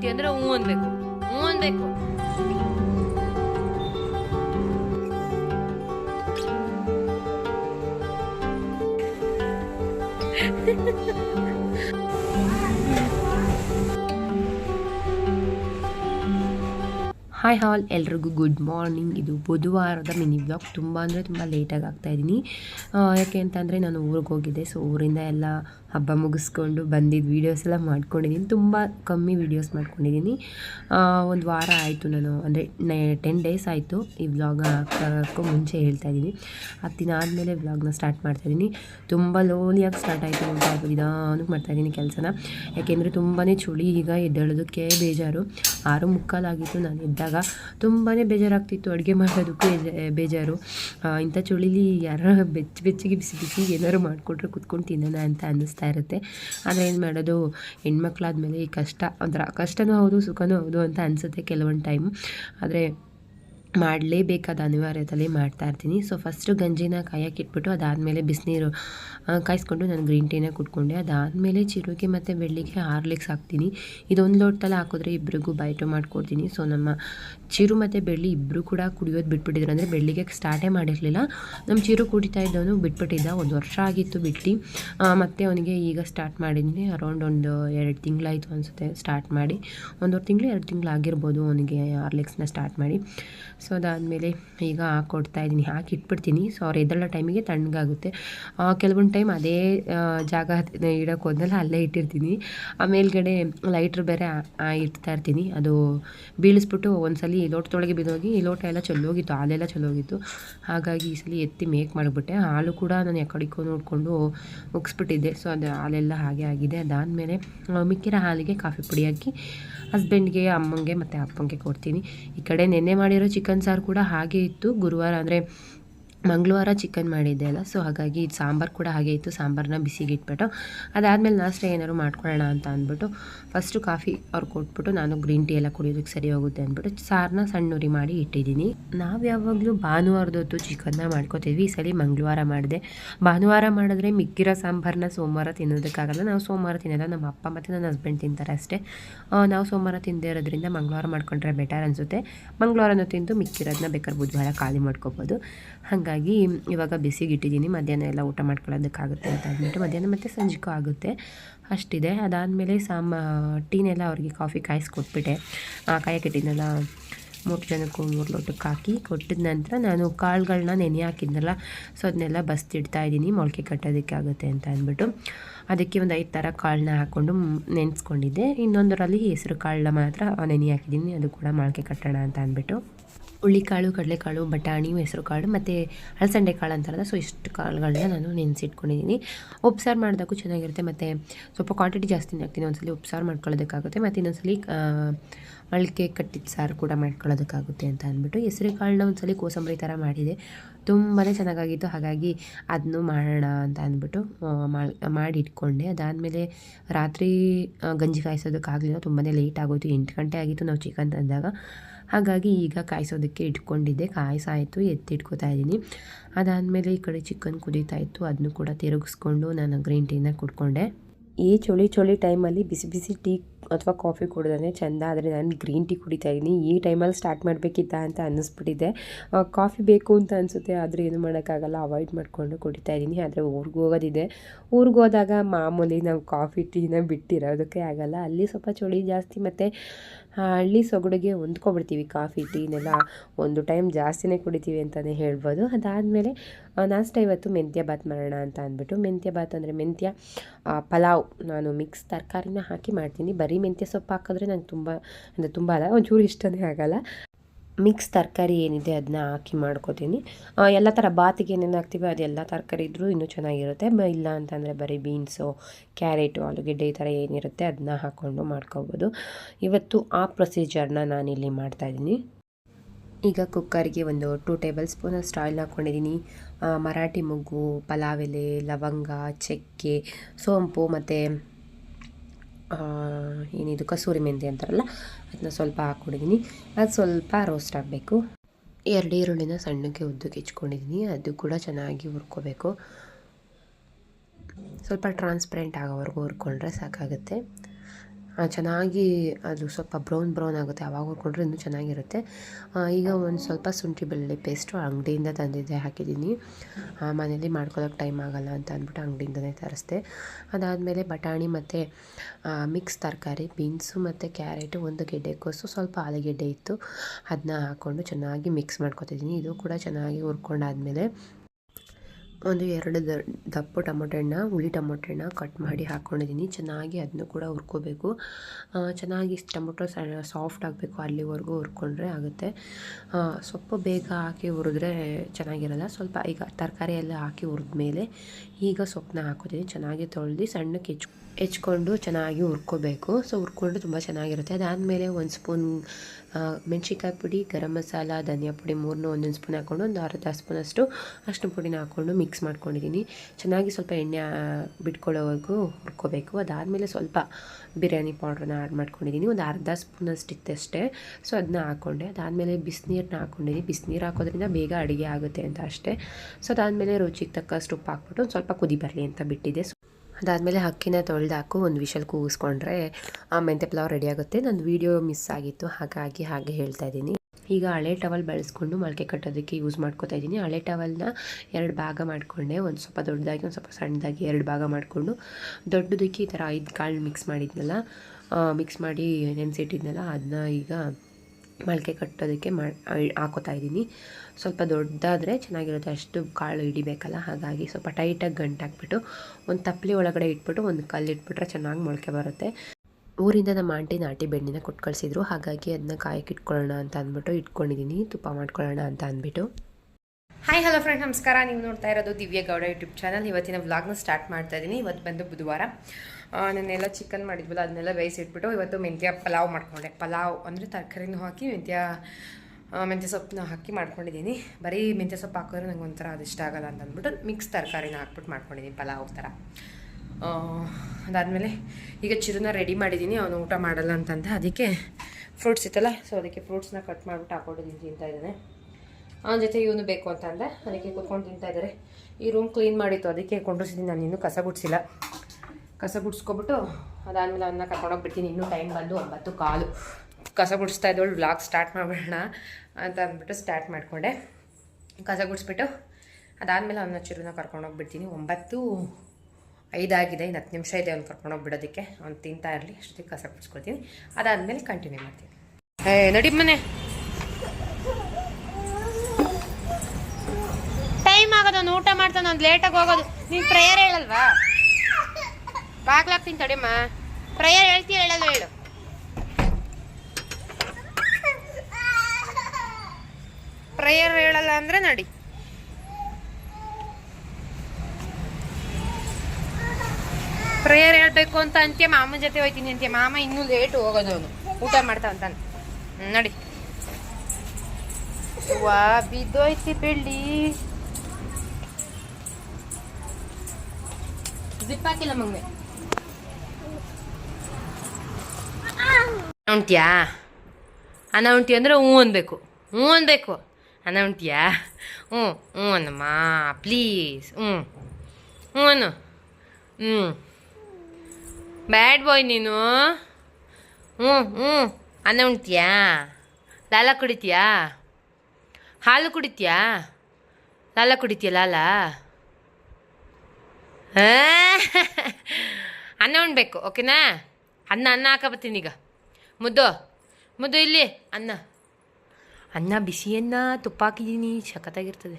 ಅಂತೀಯ ಅಂದ್ರೆ ಹ್ಞೂ ಅನ್ಬೇಕು ಹ್ಞೂ ಅನ್ಬೇಕು ಹಾಯ್ ಹಾಲ್ ಎಲ್ರಿಗೂ ಗುಡ್ ಮಾರ್ನಿಂಗ್ ಇದು ಬುಧವಾರದ ಮಿನಿ ಬ್ಲಾಗ್ ತುಂಬ ಅಂದರೆ ತುಂಬ ಲೇಟಾಗಿ ಆಗ್ತಾಯಿದ್ದೀನಿ ಯಾಕೆ ಅಂತಂದರೆ ನಾನು ಊರಿಗೆ ಹೋಗಿದ್ದೆ. ಸೊ ಊರಿಂದ ಎಲ್ಲ ಹಬ್ಬ ಮುಗಿಸ್ಕೊಂಡು ಬಂದಿದ್ದ ವೀಡಿಯೋಸ್ ಎಲ್ಲ ಮಾಡ್ಕೊಂಡಿದ್ದೀನಿ ತುಂಬ ಕಮ್ಮಿ ವೀಡಿಯೋಸ್ ಮಾಡ್ಕೊಂಡಿದ್ದೀನಿ ಒಂದು ವಾರ ಆಯಿತು ನಾನು, ಅಂದರೆ ನೈ ಟೆನ್ ಡೇಸ್ ಆಯಿತು ಈ ವ್ಲಾಗ್ ಹಾಕೋಕ್ಕೂ ಮುಂಚೆ ಹೇಳ್ತಾ ಇದ್ದೀನಿ ಹತ್ತು ದಿನ ಆದಮೇಲೆ ವ್ಲಾಗ್ನ ಸ್ಟಾರ್ಟ್ ಮಾಡ್ತಾಯಿದ್ದೀನಿ ತುಂಬ ಲೋಲಿಯಾಗಿ ಸ್ಟಾರ್ಟ್ ಆಯಿತು ಅಂತ ನಿಧಾನಕ್ಕೆ ಮಾಡ್ತಾಯಿದ್ದೀನಿ ಕೆಲಸನ. ಯಾಕೆಂದರೆ ತುಂಬಾ ಚಳಿ, ಈಗ ಎದ್ದೇಳೋದಕ್ಕೆ ಬೇಜಾರು. ಆರು ಮುಕ್ಕಾಲಾಗಿತ್ತು ನಾನು ಎದ್ದಾಗ. ತುಂಬಾ ಬೇಜಾರಾಗ್ತಿತ್ತು ಅಡುಗೆ ಮಾಡೋದಕ್ಕೂ ಬೇಜ- ಬೇಜಾರು. ಇಂಥ ಚಳಿಲಿ ಯಾರು ಬೆಚ್ಚ ಬೆಚ್ಚಗೆ ಬಿಸಿ ಬಿಸಿ ಏನಾದ್ರು ಮಾಡಿಕೊಟ್ರೆ ಕುತ್ಕೊಂಡು ತಿನ್ನೋಣ ಅಂತ ಅನ್ನಿಸ್ತಾ ಇರುತ್ತೆ. ಆದರೆ ಏನು ಮಾಡೋದು, ಹೆಣ್ಮಕ್ಳಾದ್ಮೇಲೆ ಈ ಕಷ್ಟ, ಒಂಥರ ಕಷ್ಟನೂ ಹೌದು, ಸುಖನೂ ಹೌದು ಅಂತ ಅನಿಸುತ್ತೆ ಕೆಲವೊಂದು ಟೈಮ್ ಆದರೆ ಮಾಡಲೇಬೇಕಾದ ಅನಿವಾರ್ಯದಲ್ಲಿ ಮಾಡ್ತಾ ಇರ್ತೀನಿ. ಸೊ ಫಸ್ಟು ಗಂಜಿನ ಕಾಯಕ್ಕೆ ಇಟ್ಬಿಟ್ಟು ಅದಾದಮೇಲೆ ಬಿಸಿನೀರು ಕಾಯಿಸ್ಕೊಂಡು ನಾನು ಗ್ರೀನ್ ಟೀನ ಕುಟ್ಕೊಂಡೆ ಅದಾದಮೇಲೆ ಚಿರುಗೆ ಮತ್ತು ಬೆಳ್ಳಿಗೆ ಹಾರ್ಲಿಕ್ಸ್ ಹಾಕ್ತೀನಿ. ಇದೊಂದು ಲೋಟದಲ್ಲಿ ಹಾಕಿದ್ರೆ ಇಬ್ಬರಿಗೂ ಬೈಟು ಮಾಡ್ಕೊಡ್ತೀನಿ. ಸೊ ನಮ್ಮ ಚಿರು ಮತ್ತು ಬೆಳ್ಳಿ ಇಬ್ಬರು ಕೂಡ ಕುಡಿಯೋದು ಬಿಟ್ಬಿಟ್ಟಿದ್ರು. ಅಂದರೆ ಬೆಳ್ಳಿಗೆ ಸ್ಟಾರ್ಟೇ ಮಾಡಿರಲಿಲ್ಲ. ನಮ್ಮ ಚಿರು ಕುಡಿತಾ ಇದ್ದವನು ಬಿಟ್ಬಿಟ್ಟಿದ್ದ. ಒಂದು ವರ್ಷ ಆಗಿತ್ತು ಬಿಟ್ಟು. ಮತ್ತು ಅವನಿಗೆ ಈಗ ಸ್ಟಾರ್ಟ್ ಮಾಡಿದ್ವಿ ಅರೌಂಡ್ ಒಂದು ಎರಡು ತಿಂಗಳಾಯಿತು ಅನಿಸುತ್ತೆ ಸ್ಟಾರ್ಟ್ ಮಾಡಿ. ಒಂದೂವರೆ ತಿಂಗಳು, ಎರಡು ತಿಂಗಳು ಆಗಿರ್ಬೋದು ಅವನಿಗೆ ಹಾರ್ಲಿಕ್ಸ್ನ ಸ್ಟಾರ್ಟ್ ಮಾಡಿ. ಸೊ ಅದಾದಮೇಲೆ ಈಗ ಹಾಕ್ಕೊಡ್ತಾ ಇದ್ದೀನಿ. ಹಾಕಿ ಇಟ್ಬಿಡ್ತೀನಿ. ಸೊ ಅವ್ರು ಎದ್ದಳ ಟೈಮಿಗೆ ತಣ್ಣಗಾಗುತ್ತೆ. ಕೆಲವೊಂದು ಟೈಮ್ ಅದೇ ಜಾಗ ಇಡೋಕೆ ಹೋದ್ಮೇಲೆ ಅಲ್ಲೇ ಇಟ್ಟಿರ್ತೀನಿ. ಆ, ಮೇಲ್ಗಡೆ ಲೈಟ್ರ್ ಬೇರೆ ಇಡ್ತಾ ಇರ್ತೀನಿ. ಅದು ಬೀಳಿಸ್ಬಿಟ್ಟು ಒಂದ್ಸಲಿ ಲೋಟದೊಳಗೆ ಬಿದ್ದೋಗಿ ಲೋಟ ಎಲ್ಲ ಚೆಲ್ಲೋಗಿತ್ತು. ಹಾಲೆಲ್ಲ ಚೆಲ್ಲೋಗಿತ್ತು. ಹಾಗಾಗಿ ಈ ಸಲ ಎತ್ತಿ ಮೇಕ್ ಮಾಡಿಬಿಟ್ಟೆ. ಹಾಲು ಕೂಡ ನಾನು ಯಾಕಡಿಕೋ ನೋಡಿಕೊಂಡು ಮುಗಿಸ್ಬಿಟ್ಟಿದ್ದೆ. ಸೊ ಅದು ಹಾಲೆಲ್ಲ ಹಾಗೆ ಆಗಿದೆ. ಅದಾದಮೇಲೆ ಮಿಕ್ಕಿರೋ ಹಾಲಿಗೆ ಕಾಫಿ ಪುಡಿ ಹಾಕಿ ಹಸ್ಬೆಂಡ್ಗೆ ಅಮ್ಮಂಗೆ ಮತ್ತು ಅಪ್ಪಂಗೆ ಕೊಡ್ತೀನಿ. ಈ ಕಡೆ ನೆನ್ನೆ ಮಾಡಿರೋ ಚಿಕನ್ ಸಾರು ಕೂಡ ಹಾಗೆ ಇತ್ತು. ಗುರುವಾರ ಅಂದರೆ ಮಂಗಳವಾರ ಚಿಕನ್ ಮಾಡಿದ್ದೆ ಅಲ್ಲ ಸೊ ಹಾಗಾಗಿ ಇದು ಸಾಂಬಾರು ಕೂಡ ಹಾಗೆ ಇತ್ತು ಸಾಂಬಾರನ್ನ ಬಿಸಿಗೆ ಇಟ್ಬಿಟ್ಟು ಅದಾದಮೇಲೆ ನಾಷ್ಟ ಏನಾದ್ರು ಮಾಡ್ಕೊಳ್ಳೋಣ ಅಂತ ಅಂದ್ಬಿಟ್ಟು ಫಸ್ಟು ಕಾಫಿ ಅವ್ರು ಕೊಟ್ಬಿಟ್ಟು ನಾನು ಗ್ರೀನ್ ಟೀ ಎಲ್ಲ ಕುಡಿಯೋದಕ್ಕೆ ಸರಿ ಹೋಗುತ್ತೆ ಅಂದ್ಬಿಟ್ಟು ಸಾರನ್ನ ಸಣ್ಣ ಉರಿ ಮಾಡಿ ಇಟ್ಟಿದ್ದೀನಿ. ನಾವು ಯಾವಾಗಲೂ ಭಾನುವಾರದೊತ್ತು ಚಿಕನ್ನ ಮಾಡ್ಕೋತೀವಿ. ಈ ಸಲ ಮಂಗಳವಾರ ಮಾಡಿದೆ. ಭಾನುವಾರ ಮಾಡಿದ್ರೆ ಮಿಕ್ಕಿರೋ ಸಾಂಬಾರನ್ನ ಸೋಮವಾರ ತಿನ್ನೋದಕ್ಕಾಗಲ್ಲ. ನಾವು ಸೋಮವಾರ ತಿನ್ನಲ್ಲ, ನಮ್ಮ ಅಪ್ಪ ಮತ್ತು ನನ್ನ ಹಸ್ಬೆಂಡ್ ತಿಂತಾರೆ ಅಷ್ಟೇ. ನಾವು ಸೋಮವಾರ ತಿಂದೇ ಇರೋದ್ರಿಂದ ಮಂಗಳವಾರ ಮಾಡ್ಕೊಂಡ್ರೆ ಬೆಟರ್ ಅನಿಸುತ್ತೆ. ಮಂಗಳವಾರನೂ ತಿಂದು ಮಿಕ್ಕಿರೋದನ್ನ ಬೇಕಾದ್ರೆ ಬುಧವಾರ ಖಾಲಿ ಮಾಡ್ಕೋಬೋದು. ಹಾಗಾಗಿ ಇವಾಗ ಬಿಸಿಗೆ ಇಟ್ಟಿದ್ದೀನಿ ಮಧ್ಯಾಹ್ನ ಎಲ್ಲ ಊಟ ಮಾಡ್ಕೊಳ್ಳೋದಕ್ಕಾಗುತ್ತೆ ಅಂತ ಅಂದ್ಬಿಟ್ಟು ಮಧ್ಯಾಹ್ನ ಮತ್ತು ಸಂಜೆಗೂ ಆಗುತ್ತೆ. ಅಷ್ಟಿದೆ. ಅದಾದಮೇಲೆ ಸಾಮ, ಟೀನೆಲ್ಲ ಅವ್ರಿಗೆ ಕಾಫಿ ಕಾಯಿಸ್ಕೊಟ್ಬಿಟ್ಟೆ. ಕಾಯಕ್ಕಿಟ್ಟಿದ್ನೆಲ್ಲ ಮೂರು ಜನಕ್ಕೂ ಮೂರು ಲೋಟಕ್ಕೆ ಹಾಕಿ ಕೊಟ್ಟಿದ ನಂತರ ನಾನು ಕಾಳುಗಳನ್ನ ನೆನೆ ಹಾಕಿದ್ನಲ್ಲ, ಸೊ ಅದನ್ನೆಲ್ಲ ಬಸ್ತಿಡ್ತಾ ಇದ್ದೀನಿ. ಮೊಳಕೆ ಕಟ್ಟೋದಕ್ಕೆ ಆಗುತ್ತೆ ಅಂತ ಅಂದ್ಬಿಟ್ಟು ಅದಕ್ಕೆ ಒಂದು ಐದು ಥರ ಕಾಳನ್ನ ಹಾಕ್ಕೊಂಡು ನೆನೆಸ್ಕೊಂಡಿದ್ದೆ. ಇನ್ನೊಂದರಲ್ಲಿ ಹೆಸರು ಕಾಳನ್ನ ಮಾತ್ರ ನೆನೆ ಹಾಕಿದ್ದೀನಿ. ಅದು ಕೂಡ ಮೊಳಕೆ ಕಟ್ಟೋಣ ಅಂತ ಅಂದ್ಬಿಟ್ಟು. ಹುಳ್ಳಿಕಾಳು, ಕಡಲೆಕಾಳು, ಬಟಾಣಿ ಹೆಸರು ಕಾಳು ಮತ್ತು ಹಲಸಂಡೆ ಕಾಳು ಅಂತಾರಲ್ಲ ಸೊ ಇಷ್ಟು ಕಾಳುಗಳನ್ನ ನಾನು ನೆನೆಸಿಟ್ಕೊಂಡಿದ್ದೀನಿ. ಉಪ್ಸಾರು ಮಾಡಿದಾಗೂ ಚೆನ್ನಾಗಿರುತ್ತೆ ಮತ್ತು ಸ್ವಲ್ಪ ಕ್ವಾಂಟಿಟಿ ಜಾಸ್ತಿ ಹಾಕ್ತೀನಿ ಒಂದ್ಸಲಿ ಉಪ್ಸಾರು ಮಾಡ್ಕೊಳ್ಳೋದಕ್ಕಾಗುತ್ತೆ ಮತ್ತು ಇನ್ನೊಂದ್ಸಲಿ ಮೊಳಕೆ ಕಟ್ಟಿದ ಸಾರು ಕೂಡ ಮಾಡ್ಕೊಳ್ಳೋದಕ್ಕಾಗುತ್ತೆ ಅಂತ ಅಂದ್ಬಿಟ್ಟು ಹೆಸರು ಕಾಳನ್ನ ಒಂದ್ಸಲಿ ಕೋಸಂಬರಿ ಥರ ಮಾಡಿದೆ. ತುಂಬಾ ಚೆನ್ನಾಗಾಗಿತ್ತು. ಹಾಗಾಗಿ ಅದನ್ನು ಮಾಡೋಣ ಅಂತ ಅಂದ್ಬಿಟ್ಟು ಮಾಡಿ ಇಟ್ಕೊಂಡೆ ಅದಾದಮೇಲೆ ರಾತ್ರಿ ಗಂಜಿ ಕಾಯಿಸೋದಕ್ಕಾಗಲಿಲ್ಲ. ತುಂಬಾ ಲೇಟ್ ಆಗೋಯ್ತು. ಎಂಟು ಗಂಟೆ ಆಗಿತ್ತು ನಾವು ಚಿಕನ್ ತಂದಾಗ. ಹಾಗಾಗಿ ಈಗ ಕಾಯಿಸೋದಕ್ಕೆ ಇಟ್ಕೊಂಡಿದ್ದೆ. ಕಾಯಿಸಾಯಿತು, ಎತ್ತಿಟ್ಕೋತಾ ಇದ್ದೀನಿ. ಅದಾದಮೇಲೆ ಈ ಕಡೆ ಚಿಕನ್ ಕುದೀತಾ ಇತ್ತು. ಅದನ್ನು ಕೂಡ ತಿರುಗಿಸ್ಕೊಂಡು ನಾನು ಗ್ರೀನ್ ಟೀನ ಕುಡ್ಕೊಂಡೆ. ಈ ಚಳಿ ಚಳಿ ಟೈಮಲ್ಲಿ ಬಿಸಿ ಬಿಸಿ ಟೀ ಅಥವಾ ಕಾಫಿ ಕುಡಿದ್ರೆ ಚೆಂದ, ಆದರೆ ನಾನು ಗ್ರೀನ್ ಟೀ ಕುಡಿತಾ ಇದ್ದೀನಿ ಈ ಟೈಮಲ್ಲಿ ಸ್ಟಾರ್ಟ್ ಮಾಡಬೇಕಿತ್ತ ಅಂತ ಅನ್ನಿಸ್ಬಿಟ್ಟಿದೆ. ಕಾಫಿ ಬೇಕು ಅಂತ ಅನಿಸುತ್ತೆ, ಆದರೆ ಏನು ಮಾಡೋಕ್ಕಾಗಲ್ಲ, ಅವಾಯ್ಡ್ ಮಾಡಿಕೊಂಡು ಕುಡಿತಾ ಇದ್ದೀನಿ ಆದರೆ ಊರಿಗೆ ಹೋಗೋದಿದೆ. ಊರಿಗೆ ಹೋದಾಗ ಮಾಮೂಲಿ ನಾವು ಕಾಫಿ, ಟೀನ ಬಿಟ್ಟಿರೋದಕ್ಕೆ ಆಗಲ್ಲ. ಅಲ್ಲಿ ಸ್ವಲ್ಪ ಚಳಿ ಜಾಸ್ತಿ ಮತ್ತು ಹಳ್ಳಿ ಸೊಗಡಿಗೆ ಹೊಂದ್ಕೊಬಿಡ್ತೀವಿ ಕಾಫಿ, ಟೀನೆಲ್ಲ. ಒಂದು ಟೈಮ್ ಜಾಸ್ತಿನೇ ಕುಡಿತೀವಿ ಅಂತಲೇ ಹೇಳ್ಬೋದು. ಅದಾದಮೇಲೆ ನಾಷ್ಟ ಇವತ್ತು ಮೆಂತ್ಯ ಬಾತ್ ಮಾಡೋಣ ಅಂತ ಅಂದ್ಬಿಟ್ಟು, ಮೆಂತ್ಯ ಬಾತ್ ಅಂದರೆ ಮೆಂತ್ಯ ಪಲಾವ್ ನಾನು ಮಿಕ್ಸ್ ತರಕಾರಿನ ಹಾಕಿ ಮಾಡ್ತೀನಿ. ಬರೀ ಮೆಂತ್ಯ ಸೊಪ್ಪು ಹಾಕಿದ್ರೆ ನಂಗೆ ತುಂಬ, ಅಂದರೆ ತುಂಬ ಅಲ್ಲ, ಒಂಚೂರು ಇಷ್ಟನೇ ಆಗಲ್ಲ. ಮಿಕ್ಸ್ ತರಕಾರಿ ಏನಿದೆ ಅದನ್ನ ಹಾಕಿ ಮಾಡ್ಕೋತೀನಿ. ಎಲ್ಲ ಥರ ಬಾತಿಗೆ ಏನೇನು ಹಾಕ್ತೀವಿ ಅದೆಲ್ಲ ತರಕಾರಿ ಇದ್ದರೂ ಇನ್ನೂ ಚೆನ್ನಾಗಿರುತ್ತೆ. ಇಲ್ಲ ಅಂತಂದರೆ ಬರೀ ಬೀನ್ಸು, ಕ್ಯಾರೆಟು, ಆಲೂಗೆಡ್ಡೆ ಈ ಥರ ಏನಿರುತ್ತೆ ಅದನ್ನ ಹಾಕ್ಕೊಂಡು ಮಾಡ್ಕೋಬೋದು. ಇವತ್ತು ಆ ಪ್ರೊಸೀಜರ್ನ ನಾನಿಲ್ಲಿ ಮಾಡ್ತಾಯಿದ್ದೀನಿ ಈಗ ಕುಕ್ಕರ್ಗೆ ಒಂದು ಟೂ ಟೇಬಲ್ ಸ್ಪೂನ್ ಅಷ್ಟು ಆಯಿಲ್ ಹಾಕ್ಕೊಂಡಿದ್ದೀನಿ ಮರಾಠಿ ಮೊಗ್ಗು, ಪಲಾವ್ ಎಲೆ, ಲವಂಗ, ಚಕ್ಕೆ, ಸೋಂಪು ಮತ್ತು ಏನಿದು? ಕಸೂರಿ ಮೆಂತೆ ಅಂತಾರಲ್ಲ ಅದನ್ನ ಸ್ವಲ್ಪ ಹಾಕ್ಕೊಂಡಿದ್ದೀನಿ ಅದು ಸ್ವಲ್ಪ ರೋಸ್ಟ್ ಆಗಬೇಕು. ಎರಡು ಈರುಳ್ಳಿನ ಸಣ್ಣಕ್ಕೆ ಉದ್ದು ಹೆಚ್ಕೊಂಡಿದ್ದೀನಿ ಅದು ಕೂಡ ಚೆನ್ನಾಗಿ ಹುರ್ಕೋಬೇಕು. ಸ್ವಲ್ಪ ಟ್ರಾನ್ಸ್ಪರೆಂಟ್ ಆಗೋವರೆಗೂ ಹುರ್ಕೊಂಡ್ರೆ ಸಾಕಾಗುತ್ತೆ. ಚೆನ್ನಾಗಿ ಅದು ಸ್ವಲ್ಪ ಬ್ರೌನ್ ಬ್ರೌನ್ ಆಗುತ್ತೆ ಆವಾಗ ಹುರ್ಕೊಂಡ್ರೆ ಇನ್ನೂ ಚೆನ್ನಾಗಿರುತ್ತೆ. ಈಗ ಒಂದು ಸ್ವಲ್ಪ ಶುಂಠಿ ಬೆಳ್ಳುಳ್ಳಿ ಪೇಸ್ಟು ಅಂಗಡಿಯಿಂದ ತಂದಿದ್ದೆ, ಹಾಕಿದ್ದೀನಿ. ಮನೇಲಿ ಮಾಡ್ಕೊಳ್ಳೋಕೆ ಟೈಮ್ ಆಗಲ್ಲ ಅಂತ ಅಂದ್ಬಿಟ್ಟು ಅಂಗಡಿಯಿಂದನೇ ತರಿಸ್ದೆ. ಅದಾದಮೇಲೆ ಬಟಾಣಿ ಮತ್ತು ಮಿಕ್ಸ್ ತರಕಾರಿ ಬೀನ್ಸು ಮತ್ತು ಕ್ಯಾರೆಟು ಒಂದು ಗೆಡ್ಡೆಕೋಸು ಸ್ವಲ್ಪ ಆಲೂಗೆಡ್ಡೆ ಇತ್ತು. ಅದನ್ನ ಹಾಕ್ಕೊಂಡು ಚೆನ್ನಾಗಿ ಮಿಕ್ಸ್ ಮಾಡ್ಕೊತಿದ್ದೀನಿ. ಇದು ಕೂಡ ಚೆನ್ನಾಗಿ ಹುರ್ಕೊಂಡಾದ್ಮೇಲೆ ಒಂದು ಎರಡು ದಪ್ಪ ಟೊಮೊಟೊ ಹಣ್ಣ ಹುಳಿ ಟೊಮೊಟೊ ಹಣ್ಣ ಕಟ್ ಮಾಡಿ ಹಾಕ್ಕೊಂಡಿದ್ದೀನಿ ಚೆನ್ನಾಗಿ ಅದನ್ನು ಕೂಡ ಹುರ್ಕೋಬೇಕು. ಚೆನ್ನಾಗಿ ಟೊಮೊಟೊ ಸಾಫ್ಟ್ ಆಗಬೇಕು ಅಲ್ಲಿವರೆಗೂ ಹುರ್ಕೊಂಡ್ರೆ ಆಗುತ್ತೆ. ಸೊಪ್ಪು ಬೇಗ ಹಾಕಿ ಹುರಿದ್ರೆ ಚೆನ್ನಾಗಿರಲ್ಲ. ಸ್ವಲ್ಪ ಈಗ ತರಕಾರಿ ಎಲ್ಲ ಹಾಕಿ ಹುರಿದ್ಮೇಲೆ ಈಗ ಸೊಪ್ಪನ್ನ ಹಾಕೋತೀನಿ. ಚೆನ್ನಾಗಿ ತೊಳೆದು ಸಣ್ಣಕ್ಕೆ ಹೆಚ್ ಹೆಚ್ಕೊಂಡು ಚೆನ್ನಾಗಿ ಹುರ್ಕೋಬೇಕು. ಸೊ ಹುರ್ಕೊಂಡು ತುಂಬ ಚೆನ್ನಾಗಿರುತ್ತೆ. ಅದಾದಮೇಲೆ ಒಂದು ಸ್ಪೂನ್ ಮೆಣಸಿನ್ಕಾಯಿ ಪುಡಿ, ಗರಂ ಮಸಾಲ, ಧನಿಯಾ ಪುಡಿ ಮೂರನ್ನೂ ಒಂದೊಂದು ಸ್ಪೂನ್ ಹಾಕ್ಕೊಂಡು ಒಂದು ಅರ್ಧ ಸ್ಪೂನಷ್ಟು ಅಷ್ಟು ಪುಡಿನ ಹಾಕ್ಕೊಂಡು ಮಿಕ್ಸ್ ಮಾಡ್ಕೊಂಡಿದ್ದೀನಿ ಚೆನ್ನಾಗಿ ಸ್ವಲ್ಪ ಎಣ್ಣೆ ಬಿಟ್ಕೊಳ್ಳೋವರೆಗೂ ಹುರ್ಕೋಬೇಕು. ಅದಾದಮೇಲೆ ಸ್ವಲ್ಪ ಬಿರಿಯಾನಿ ಪೌಡ್ರನ್ನ ಆ್ಯಡ್ ಮಾಡ್ಕೊಂಡಿದ್ದೀನಿ ಒಂದು ಅರ್ಧ ಸ್ಪೂನಷ್ಟು ಇತ್ತಷ್ಟೇ. ಸೊ ಅದನ್ನ ಹಾಕ್ಕೊಂಡೆ ಅದಾದಮೇಲೆ ಬಿಸಿನೀರನ್ನ ಹಾಕ್ಕೊಂಡಿದ್ದೀನಿ ಬಿಸಿನೀರು ಹಾಕೋದ್ರಿಂದ ಬೇಗ ಅಡುಗೆ ಆಗುತ್ತೆ ಅಂತ ಅಷ್ಟೇ. ಸೊ ಅದಾದಮೇಲೆ ರುಚಿಗೆ ತಕ್ಕಷ್ಟು ಉಪ್ಪು ಹಾಕ್ಬಿಟ್ಟು ಒಂದು ಸ್ವಲ್ಪ ಕುದಿ ಬರಲಿ ಅಂತ ಬಿಟ್ಟಿದ್ದೆ. ಸೊ ಅದಾದಮೇಲೆ ಅಕ್ಕಿನ ತೊಳೆದಾಕು ಒಂದು ವಿಷಲ್ ಕೂಗಿಸ್ಕೊಂಡ್ರೆ ಆ ಮೆಂತೆ ಪಲಾವ್ ರೆಡಿ ಆಗುತ್ತೆ. ನನ್ನ ವೀಡಿಯೋ ಮಿಸ್ ಆಗಿತ್ತು. ಹಾಗಾಗಿ ಹಾಗೆ ಹೇಳ್ತಾ ಇದ್ದೀನಿ. ಈಗ ಹಳೆ ಟವಲ್ ಬಳಸ್ಕೊಂಡು ಮೊಳಕೆ ಕಟ್ಟೋದಕ್ಕೆ ಯೂಸ್ ಮಾಡ್ಕೋತಾ ಇದ್ದೀನಿ. ಹಳೆ ಟವಲ್ನ ಎರಡು ಭಾಗ ಮಾಡಿಕೊಂಡೆ. ಒಂದು ಸ್ವಲ್ಪ ದೊಡ್ಡದಾಗಿ, ಒಂದು ಸ್ವಲ್ಪ ಸಣ್ಣದಾಗಿ ಎರಡು ಭಾಗ ಮಾಡಿಕೊಂಡು ದೊಡ್ಡದಕ್ಕೆ ಈ ಥರ ಐದು ಕಾಳು ಮಿಕ್ಸ್ ಮಾಡಿದ್ನಲ್ಲ ಮಿಕ್ಸ್ ಮಾಡಿ ನೆನೆಸಿಟ್ಟಿದ್ನಲ್ಲ ಅದನ್ನ ಈಗ ಮೊಳಕೆ ಕಟ್ಟೋದಕ್ಕೆ ಮಾಡಿ ಹಾಕೋತಾ ಇದ್ದೀನಿ. ಸ್ವಲ್ಪ ದೊಡ್ಡದಾದರೆ ಚೆನ್ನಾಗಿರುತ್ತೆ. ಅಷ್ಟು ಕಾಳು ಹಿಡಿಬೇಕಲ್ಲ, ಹಾಗಾಗಿ ಸ್ವಲ್ಪ ಟೈಟಾಗಿ ಗಂಟು ಹಾಕ್ಬಿಟ್ಟು ಒಂದು ತಪ್ಪಲಿ ಒಳಗಡೆ ಇಟ್ಬಿಟ್ಟು ಒಂದು ಕಲ್ಲು ಇಟ್ಬಿಟ್ರೆ ಚೆನ್ನಾಗಿ ಮೊಳಕೆ ಬರುತ್ತೆ. ಊರಿಂದ ನಮ್ಮ ಆಂಟಿ ನಾಟಿ ಬೆಣ್ಣಿನ ಕೊಟ್ಟು ಕಳಿಸಿದ್ರು ಹಾಗಾಗಿ ಅದನ್ನ ಕಾಯಕ್ಕೆ ಇಟ್ಕೊಳ್ಳೋಣ ಅಂತ ಅಂದ್ಬಿಟ್ಟು ಇಟ್ಕೊಂಡಿದ್ದೀನಿ ತುಪ್ಪ ಮಾಡ್ಕೊಳ್ಳೋಣ ಅಂತ ಅಂದ್ಬಿಟ್ಟು. ಹಾಯ್ ಹಲೋ ಫ್ರೆಂಡ್ ನಮಸ್ಕಾರ. ನೀವು ನೋಡ್ತಾ ಇರೋದು ದಿವ್ಯ ಗೌಡ ಯೂಟ್ಯೂಬ್ ಚಾನಲ್. ಇವತ್ತಿನ ವ್ಲಾಗ್ನ ಸ್ಟಾರ್ಟ್ ಮಾಡ್ತಾ ಇದ್ದೀನಿ. ಇವತ್ತು ಬಂದು ಬುಧವಾರ. ಆ, ನೆನ್ನೆಲ್ಲ ಚಿಕನ್ ಮಾಡಿದ್ವಲ್ಲ ಅದನ್ನೆಲ್ಲ ಬೇಯಿಸಿಟ್ಬಿಟ್ಟು ಇವತ್ತು ಮೆಂತ್ಯ ಪಲಾವ್ ಮಾಡ್ಕೊಂಡೆ. ಪಲಾವ್ ಅಂದರೆ ತರಕಾರಿನೂ ಹಾಕಿ ಮೆಂತ್ಯ ಮೆಂತ್ಯ ಸೊಪ್ಪನ್ನ ಹಾಕಿ ಮಾಡ್ಕೊಂಡಿದ್ದೀನಿ. ಬರೀ ಮೆಂತ್ಯ ಸೊಪ್ಪು ಹಾಕಿದ್ರೆ ನಂಗೆ ಒಂಥರ ಅದು ಇಷ್ಟ ಆಗಲ್ಲ ಅಂತ ಅಂದ್ಬಿಟ್ಟು ಮಿಕ್ಸ್ ತರಕಾರಿನ ಹಾಕ್ಬಿಟ್ಟು ಮಾಡ್ಕೊಂಡಿದ್ದೀನಿ ಪಲಾವ್ ಥರ. ಅದಾದಮೇಲೆ ಈಗ ಚಿರುನ ರೆಡಿ ಮಾಡಿದ್ದೀನಿ ಅವನು ಊಟ ಮಾಡಲ್ಲ ಅಂತಂದ. ಅದಕ್ಕೆ ಫ್ರೂಟ್ಸ್ ಇತ್ತಲ್ಲ ಸೊ ಅದಕ್ಕೆ ಫ್ರೂಟ್ಸ್ನ ಕಟ್ ಮಾಡಿಬಿಟ್ಟು ಹಾಕೊಂಡಿದ್ದೀನಿ ತಿಂತಾ ಇದ್ದಾನೆ. ಅವನ ಜೊತೆ ಇವನು ಬೇಕು ಅಂತ ಅಂದೆ ಅದಕ್ಕೆ ಕೂತ್ಕೊಂಡು ತಿಂತಾ ಇದ್ದಾರೆ. ಈ ರೂಮ್ ಕ್ಲೀನ್ ಮಾಡಿತ್ತು ಅದಕ್ಕೆ ಕೊಂಡಿಸಿದ್ದೀನಿ ನಾನು ಇನ್ನೂ ಕಸ ಗುಡಿಸಿಲ್ಲ. ಕಸ ಗುಡಿಸ್ಕೊಬಿಟ್ಟು ಅದಾದಮೇಲೆ ಅವನ್ನ ಕರ್ಕೊಂಡೋಗ್ಬಿಡ್ತೀನಿ. ಇನ್ನೂ ಟೈಮ್ ಬಂದು ಒಂಬತ್ತು ಕಾಲು. ಕಸ ಗುಡಿಸ್ತಾ ಇದ್ದವಳು ವ್ಲಾಗ್ ಸ್ಟಾರ್ಟ್ ಮಾಡಿಬಿಡೋಣ ಅಂತ ಅಂದ್ಬಿಟ್ಟು ಸ್ಟಾರ್ಟ್ ಮಾಡಿಕೊಂಡೆ. ಕಸ ಗುಡಿಸ್ಬಿಟ್ಟು ಅದಾದಮೇಲೆ ಅನ್ನ ಚಿರುನ ಕರ್ಕೊಂಡೋಗ್ಬಿಡ್ತೀನಿ. ಒಂಬತ್ತು ಐದಾಗಿದೆ ಇನ್ನು ಹತ್ತು ನಿಮಿಷ ಇದೆ ಅವ್ನು ಕರ್ಕೊಂಡೋಗ್ಬಿಡೋದಕ್ಕೆ. ಅವ್ನು ತಿಂತಾ ಇರಲಿ, ಅಷ್ಟೊತ್ತಿಗೆ ಕಸ ಗುಡಿಸ್ಕೊಳ್ತೀನಿ ಅದಾದಮೇಲೆ ಕಂಟಿನ್ಯೂ ಮಾಡ್ತೀನಿ. ಏ ನಡಿ ಮನೆ. ಟೈಮ್ ಆಗೋದು, ಅವ್ನು ಊಟ ಮಾಡ್ತಾನೆ, ಅವ್ನು ಲೇಟಾಗಿ ಹೋಗೋದು. ನೀನು ಪ್ರೇಯರ್ ಹೇಳಲ್ವಾ? ಬಾಗ್ಲಾಗ್ತೀನಿ ತಡಿಯಮ್ಮ. ಪ್ರೇಯರ್ ಹೇಳ್ತೀಯ ಹೇಳೋದು ಹೇಳು. ಪ್ರೇಯರ್ ಹೇಳಲ್ಲ ಅಂದ್ರೆ ನಡಿ. ಪ್ರೇಯರ್ ಹೇಳ್ಬೇಕು ಅಂತ ಅಂತ್ಯ ಮಾಮನ ಜೊತೆ ಹೋಯ್ತೀನಿ ಅಂತ್ಯ. ಮಾಮ ಇನ್ನೂ ಲೇಟ್ ಹೋಗೋದು ಅವನು. ಊಟ ಮಾಡ್ತಾ ಹ್ಮ್, ನಡಿ. ವಾ ಬಿದ್ದೋಯ್ತಿ ಬೆಳ್ಳಿ. ಜಿಪ್ ಹಾಕಿಲ್ಲ ಉಂಟ್ಯಾ ಅನ್ನ ಉಂಟಿ ಅಂದ್ರೆ ಹ್ಞೂ ಅನ್ಬೇಕು. ಹ್ಞೂ ಅನ್ಬೇಕು. ಅನ್ನ ಉಂಟ್ಯಾ ಹ್ಞೂ ಹ್ಞೂ ಅನ್ನಮ್ಮ ಪ್ಲೀಸ್ ಹ್ಞೂ. ಹ್ಞೂ ಅನ್ನು. ಹ್ಞೂ. ಬ್ಯಾಡ್ ಬಾಯ್ ನೀನು. ಹ್ಞೂ ಹ್ಞೂ. ಅನ್ನ ಉಣ್ತೀಯಾ ಲಾಲ ಕುಡಿತೀಯಾ? ಹಾಲು ಕುಡಿತೀಯಾ? ಲಾಲ ಕುಡಿತೀಯ, ಲಾಲ? ಅನ್ನ ಉಣ್ಬೇಕು ಓಕೆನಾ? ಅನ್ನ ಅನ್ನ ಹಾಕಬತ್ತೀನಿ ಈಗ. ಮುದ್ದು ಮುದ್ದು ಇಲ್ಲಿ, ಅನ್ನ. ಅನ್ನ ಬಿಸಿಯನ್ನ ತುಪ್ಪ ಹಾಕಿದ್ದೀನಿ ಸಖತ್ತಾಗಿರ್ತದೆ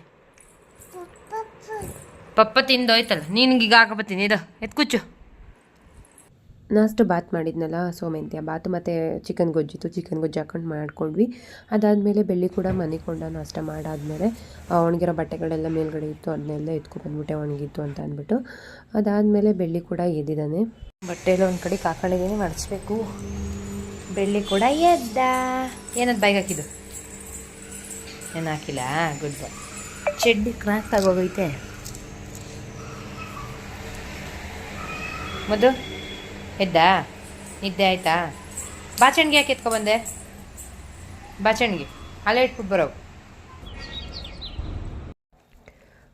ಪಪ್ಪ ತಿಂದೋಯ್ತಲ್ಲ ಈಗ ಹಾಕಬತ್ತೀನಿ ಇದು ಎತ್ ಎತ್ಕುಚ್ಚು ನಾಷ್ಟು ಬಾತ್ ಮಾಡಿದ್ನಲ್ಲ, ಸೋಮೆಂತ್ಯ ಬಾತು, ಮತ್ತು ಚಿಕನ್ ಗೊಜ್ಜಿತ್ತು ಚಿಕನ್ ಗೊಜ್ಜು ಹಾಕೊಂಡು ಮಾಡ್ಕೊಂಡ್ವಿ. ಅದಾದಮೇಲೆ ಬೆಳ್ಳಿ ಕೂಡ ಮನಿಕೊಂಡ ನಾಷ್ಟ ಮಾಡಾದಮೇಲೆ ಒಣಗಿರೋ ಬಟ್ಟೆಗಳೆಲ್ಲ ಮೇಲ್ಗಡೆ ಇತ್ತು ಅದನ್ನೆಲ್ಲ ಎತ್ಕೊಬಂದ್ಬಿಟ್ಟೆ ಒಣಗಿತ್ತು ಅಂತ ಅಂದ್ಬಿಟ್ಟು. ಅದಾದಮೇಲೆ ಬೆಳ್ಳಿ ಕೂಡ ಎದ್ದಿದ್ದಾನೆ ಬಟ್ಟೆಲ್ಲ ಒಂದು ಕಡೆ ಕಾಕೊಂಡಿದ್ದೀನಿ ಮಡಿಸ್ಬೇಕು ಬೆಳ್ಳಿ ಕೂಡ ಎದ್ದ. ಏನದು ಬೈಗ್ ಹಾಕಿದ್ದು? ಏನು ಹಾಕಿಲ್ಲ? ಗುಡ್ ಬಾಯ್ ಚೆಡ್ಡಿ ಕ್ರಾಕ್ ಆಗೋಗೈತೆ ಮದು ಎದ್ದಾ? ನಿದ್ದೆ ಆಯ್ತಾ? ಬಾಚಣಿಗೆ ಯಾಕೆ ಎತ್ಕೊಬಂದೆ ಬಾಚಣಿಗೆ. ಅಲ್ಲೇ ಇಟ್ಬಿಟ್ಟು ಬರೋ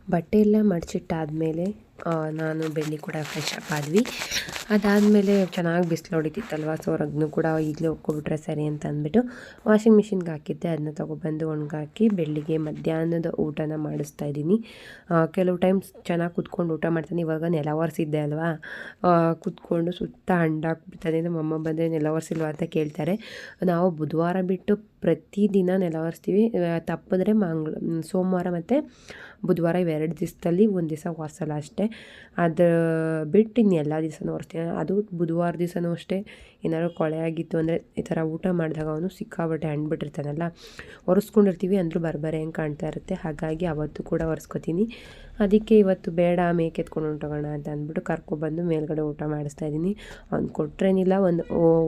ಬಟ್ಟೆ ಎಲ್ಲ ಮಡಚಿಟ್ಟಾದಮೇಲೆ ಮೇಲೆ ನಾನು ಬೆಳ್ಳಿ ಕೂಡ ಫ್ರೆಶ್ ಅಪ್ ಆದ್ವಿ ಅದಾದಮೇಲೆ ಚೆನ್ನಾಗಿ ಬಿಸಿಲು ಹೊಡಿತಿತ್ತಲ್ವ? ಸೊ ಅದನ್ನು ಕೂಡ ಈಗಲೇ ಒಕ್ಕೊಬಿಟ್ರೆ ಸರಿ ಅಂತ ಅಂದ್ಬಿಟ್ಟು ವಾಷಿಂಗ್ ಮಿಷಿನ್ಗೆ ಹಾಕಿದ್ದೆ. ಅದನ್ನ ತೊಗೊಬಂದು ಒಣಗಾಕಿ ಬೆಳಿಗ್ಗೆ ಮಧ್ಯಾಹ್ನದ ಊಟನ ಮಾಡಿಸ್ತಾ ಇದ್ದೀನಿ. ಕೆಲವು ಟೈಮ್ಸ್ ಚೆನ್ನಾಗಿ ಕುತ್ಕೊಂಡು ಊಟ ಮಾಡ್ತೀನಿ. ಇವಾಗ ನೆಲ ಒರೆಸಿದ್ದೆ ಅಲ್ವಾ? ಕುತ್ಕೊಂಡು ಸುತ್ತ ಹಂಡಾಕ್ಬಿಡ್ತಾನೆ ನಮ್ಮಮ್ಮ ಬಂದರೆ ನೆಲ ಒರೆಸಿಲ್ವಾ ಅಂತ ಕೇಳ್ತಾರೆ. ನಾವು ಬುಧವಾರ ಬಿಟ್ಟು ಪ್ರತಿದಿನ ನೆಲ ಒರೆಸ್ತೀವಿ. ತಪ್ಪಿದ್ರೆ ಮಂಗ್ಳ, ಸೋಮವಾರ ಮತ್ತು ಬುಧವಾರ ಇವೆರಡು ದಿವಸದಲ್ಲಿ ಒಂದು ದಿವಸ ಒರೆಸಲ್ಲ ಅಷ್ಟೇ. ಅದು ಬಿಟ್ಟು ಇನ್ನು ಎಲ್ಲ ದಿವಸನೂ ಒರೆಸ್ತೀನಿ ಅದು ಬುಧವಾರ ದಿವಸನೂ ಅಷ್ಟೇ. ಏನಾದ್ರು ಕೊಳೆ ಆಗಿತ್ತು ಅಂದರೆ ಈ ಥರ ಊಟ ಮಾಡಿದಾಗ ಅವನು ಸಿಕ್ಕಾಬಟ್ಟೆ ಹಣ್ಬಿಟ್ಟಿರ್ತಾನಲ್ಲ ಒರೆಸ್ಕೊಂಡಿರ್ತೀವಿ ಅಂದರೂ ಬರ್ಬರೆ ಹೆಂಗೆ ಕಾಣ್ತಾ ಇರುತ್ತೆ. ಹಾಗಾಗಿ ಅವತ್ತು ಕೂಡ ಒರೆಸ್ಕೊತೀನಿ. ಅದಕ್ಕೆ ಇವತ್ತು ಬೇಡ, ಮೇಕೆ ಎತ್ಕೊಂಡು ಹೊಂಟೋಗೋಣ ಅಂತ ಅಂದ್ಬಿಟ್ಟು ಕರ್ಕೊಬಂದು ಮೇಲ್ಗಡೆ ಊಟ ಮಾಡಿಸ್ತಾ ಇದ್ದೀನಿ. ಅವ್ನು ಕೊಟ್ರೇನಿಲ್ಲ, ಒಂದು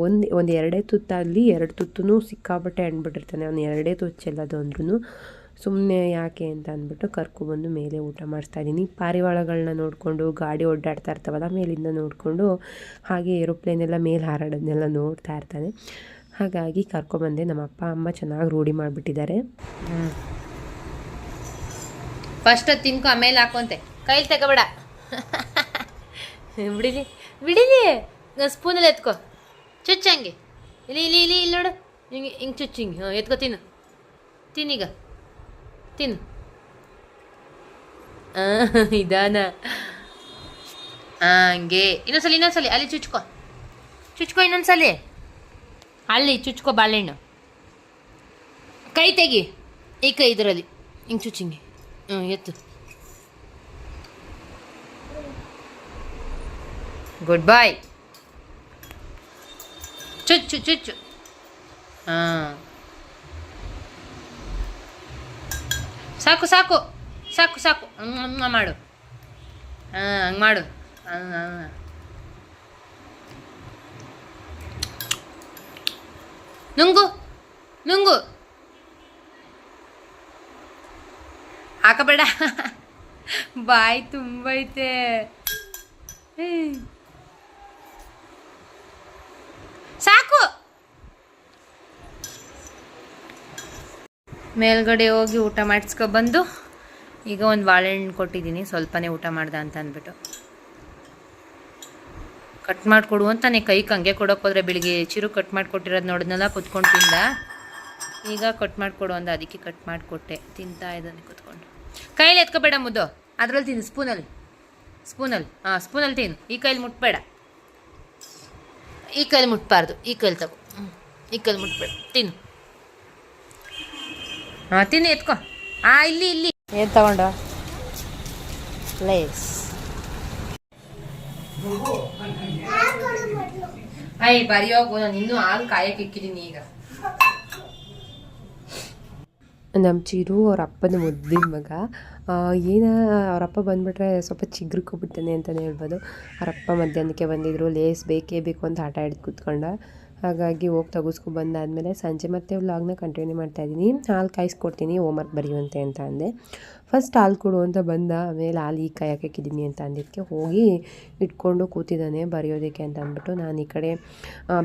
ಒಂದು ಒಂದು ಎರಡೇ ತುತ್ತಲ್ಲಿ ಎರಡು ತುತ್ತೂ ಸಿಕ್ಕಾಬಟ್ಟೆ ಹಣ್ಬಿಟ್ಟಿರ್ತಾನೆ ಅವ್ನು ಎರಡೇ ತುತ್ತು ಚೆಲ್ಲೋದು ಅಂದ್ರೂ ಸುಮ್ಮನೆ ಯಾಕೆ ಅಂತ ಅಂದ್ಬಿಟ್ಟು ಕರ್ಕೊಬಂದು ಮೇಲೆ ಊಟ ಮಾಡಿಸ್ತಾ ಇದ್ದೀನಿ. ಪಾರಿವಾಳಗಳನ್ನ ನೋಡಿಕೊಂಡು, ಗಾಡಿ ಓಡಾಡ್ತಾ ಇರ್ತಾವಲ್ಲ, ಮೇಲಿಂದ ನೋಡಿಕೊಂಡು ಹಾಗೆ ಏರೋಪ್ಲೇನ್ ಎಲ್ಲ ಮೇಲೆ ಹಾರಾಡೋದನ್ನೆಲ್ಲ ನೋಡ್ತಾ ಇರ್ತಾನೆ. ಹಾಗಾಗಿ ಕರ್ಕೊಬಂದೆ ನಮ್ಮ ಅಪ್ಪ, ಅಮ್ಮ ಚೆನ್ನಾಗಿ ರೂಢಿ ಮಾಡಿಬಿಟ್ಟಿದ್ದಾರೆ. ಫಸ್ಟ್ ತಿನ್ಕೊ, ಆಮೇಲೆ ಹಾಕೊಂತೆ. ಕೈಲಿ ತಗೋಬೇಡ. ಬಿಡಿಲಿ ಬಿಡಿಲಿ. ಸ್ಪೂನಲ್ಲಿ ಎತ್ಕೊ. ಚುಚ್ಚಂಗೆ. ಇಲ್ಲಿ ಇಲ್ಲಿ ಇಲ್ಲಿ ಇಲ್ಲಿ ನೋಡು. ಹಿಂಗೆ ಹಿಂಗೆ ಚುಚ್ಚು ಹಿಂಗೆ. ಎತ್ಕೊ ತಿನ್ನು. ತಿನ್ನೀಗ. ತಿನ್ನು. ಆ, ಇದಾನ ಹಂಗೆ. ಇನ್ನೊಂದ್ಸಲಿ ಇನ್ನೊಂದ್ಸಲಿ ಅಲ್ಲಿ ಚುಚ್ಕೊ. ಚುಚ್ಕೊ ಇನ್ನೊಂದ್ಸಲಿ. ಅಲ್ಲಿ ಚುಚ್ಕೊ ಬಾಳೆಹಣ್ಣು. ಕೈ ತೆಗಿ. ಈ ಕೈ ಇದರಲ್ಲಿ. ಹಿಂಗೆ ಚುಚ್ಚಿಂಗೆ. ಹ್ಞೂ ಎತ್ತು. ಗುಡ್ ಬಾಯ್ ಚುಚ್ಚು ಚುಚ್ಚು. ಹಾಂ. ಸಾಕು ಸಾಕು ಸಾಕು ಸಾಕು. ಹಂಗ ಮಾಡು. ಹಾಂ ಹಂಗೆ ಮಾಡು. ನುಂಗು ನುಂಗು. ಹಾಕಬೇಡ. ಬಾಯ್ ತುಂಬೈತೆ ಹ್ಮ್. ಸಾಕು ಮೇಲ್ಗಡೆ ಹೋಗಿ ಊಟ ಮಾಡಿಸ್ಕೊಬಂದು ಈಗ ಒಂದು ಬಾಳೆಹಣ್ಣು ಕೊಟ್ಟಿದ್ದೀನಿ, ಸ್ವಲ್ಪನೇ ಊಟ ಮಾಡ್ದ ಅಂತ ಅಂದ್ಬಿಟ್ಟು. ಕಟ್ ಮಾಡಿಕೊಡು ಅಂತಾನೆ ಕೈಗೆ ಹಂಗೆ ಕೊಡೋಕೆ ಹೋದ್ರೆ ಬೆಳಿಗ್ಗೆ ಚಿರು ಕಟ್ ಮಾಡಿಕೊಟ್ಟಿರೋದು ನೋಡಿದ್ನಲ್ಲ, ಕುತ್ಕೊಂಡು ತಿಂದ? ಈಗ ಕಟ್ ಮಾಡಿಕೊಡು ಅಂದ, ಅದಕ್ಕೆ ಕಟ್ ಮಾಡಿಕೊಟ್ಟೆ. ತಿಂತಾ ಇದ್ದಾನೆ ಕುತ್ಕೊಂಡು. ಕೈಲಿ ಎತ್ಕೋಬೇಡ ಮುದ್ದು ಅದರಲ್ಲಿ ತಿನ್ನು, ಸ್ಪೂನಲ್ಲಿ. ಸ್ಪೂನಲ್ಲಿ, ಹಾಂ, ಸ್ಪೂನಲ್ಲಿ ತಿನ್ನು. ಈ ಕೈಲಿ ಮುಟ್ಬೇಡ. ಈ ಕೈಲಿ ಮುಟ್ಬಾರ್ದು, ಈ ಕೈಲಿ ತಗೋ. ಈ ಕೈಲಿ ಮುಟ್ಬೇಡ. ತಿನ್ನು. ಹಾಂ ತಿನ್ನಿ ಎತ್ಕೋ. ಆ ಇಲ್ಲಿ ಇಲ್ಲಿ. ಏನು ತಗೊಂಡ? ಲೇಸ್. ಅಯ್ಯ ಬರಿ ಹೋಗೋ ನಾನು ಇನ್ನೂ ಹಾಲು ಕಾಯಕ್ಕೆ ಇಕ್ಕಿದ್ದೀನಿ ಈಗ. ನಮ್ಮ ಚಿರು ಅವ್ರ ಅಪ್ಪನ ಮುದ್ದಿನ ಮಗ. ಏನ ಅವರಪ್ಪ ಬಂದುಬಿಟ್ರೆ ಸ್ವಲ್ಪ ಚಿಗ್ರಿಕೊಬಿಡ್ತಾನೆ ಅಂತಲೇ ಹೇಳ್ಬೋದು. ಅವರಪ್ಪ ಮಧ್ಯಾಹ್ನಕ್ಕೆ ಬಂದಿದ್ರು ಲೇಸ್ ಬೇಕೇ ಬೇಕು ಅಂತ ಆಟ ಹಿಡ್ದು ಕೂತ್ಕೊಂಡ. ಹಾಗಾಗಿ ಹೋಗಿ ತೆಗೆಸ್ಕೊ ಬಂದಾದಮೇಲೆ ಸಂಜೆ ಮತ್ತೆ ವ್ಲಾಗ್ನ ಕಂಟಿನ್ಯೂ ಮಾಡ್ತಾಯಿದ್ದೀನಿ ಹಾಲು ಕಾಯಿಸ್ಕೊಡ್ತೀನಿ ಹೋಮ್ವರ್ಕ್ ಬರೆಯುವಂತೆ ಅಂತ ಅಂದೆ. ಫಸ್ಟ್ ಹಾಲು ಕೊಡು ಅಂತ ಬಂದ, ಆಮೇಲೆ ಹಾಲು ಈ ಕಾಯಕ್ಕೆ ಹಾಕಿದ್ದೀನಿ ಅಂತ ಅಂದಿದ್ದಕ್ಕೆ ಹೋಗಿ ಇಟ್ಕೊಂಡು ಕೂತಿದ್ದಾನೆ ಬರೆಯೋದಕ್ಕೆ ಅಂತ ಅಂದ್ಬಿಟ್ಟು ನಾನು ಈ ಕಡೆ